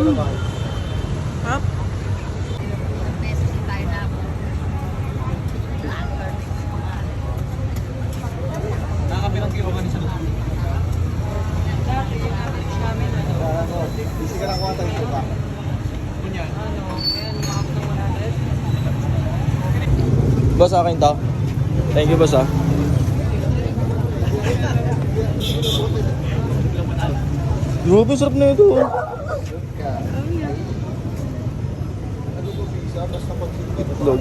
Sarap. Na ako. Nakakabilang kilo ka ni sa loob. Isi ka lang kuha tayo ba? Kunyan. Boss, akin to. Thank you, boss, ah. Grabe, sarap na ito. Itlog.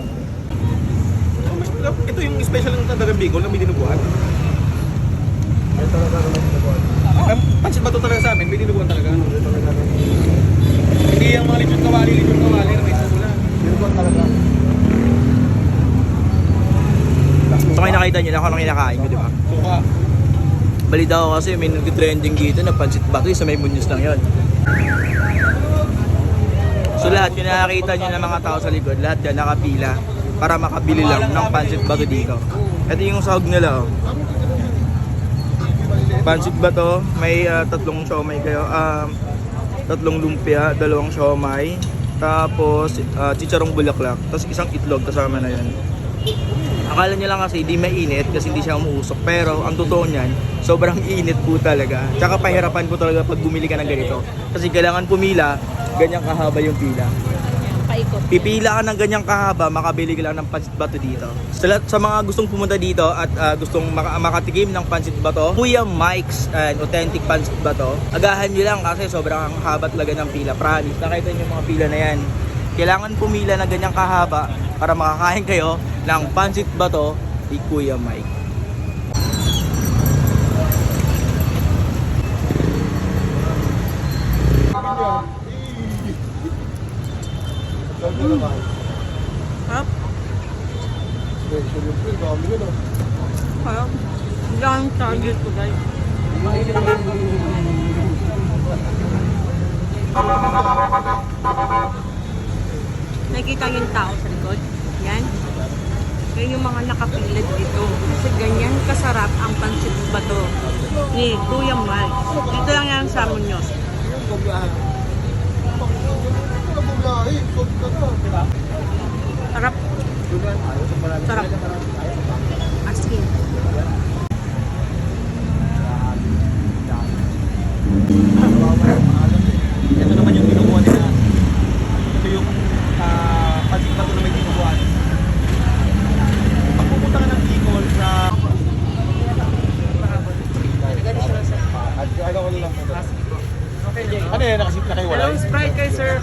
Ito yung special ng Tandagan Bicol na may dinuguan. Ah, pansit ba ito talaga sa amin? May dinuguan talaga. Hindi yung mga lechon kawali, lechon kawali na may sula. Dinuguan talaga. So, kayo nakita nyo kung anong kinakain ko, di ba? Suka. Balita ko kasi may nag-trending dito na pansit bato sa may munyos lang yon. So lahat yung nakakita nyo ng mga tao sa likod, lahat yan nakapila para makabili lang ng pansit bato dito. Ito yung sahog nila oh. Pansit bato, may ah, tatlong siomay kayo, um, tatlong lumpia, dalawang siomay, tapos uh, chicharong bulaklak, tapos isang itlog kasama na yan. Akala niya lang kasi di mainit kasi hindi siya umuusok. Pero ang totoo niyan, sobrang init po talaga. Tsaka pahirapan po talaga pag bumili ka ng ganito. Kasi kailangan pumila, ganyang kahaba yung pila. Paikot. Pipila ka ng ganyang kahaba, makabili ka lang ng pansit bato dito. Sa, lahat- sa mga gustong pumunta dito at ah, gustong maka- makatikim ng pansit bato, Kuya Mike's and authentic pansit bato, agahan nyo lang kasi sobrang haba talaga ng pila. Promise, nakita nyo yung mga pila na yan. Kailangan pumila ng ganyang kahaba para makakain kayo ng pansit bato ni Kuya Mike. Sarap. Yung pre, dami yun ah. Sarap. Yung target ko guys. Nakikita yung tao sa likod. Yan. Yan yung mga nakapilad dito. Kasi ganyan kasarap ang pansit bato ni Kuya Mal. Dito lang yan sa Muñoz. Yung buglahan. Ito buglahan, eh. Sold ka na. Sarap. Sarap. As in. Ito naman yung dinuguan nila. Ito yung ah, pansit bato na may dinuguan. Pag pupunta ka ng Bicol sa... Ano yan? Nakasip na kayo wala? Hello, Sprite kay Sir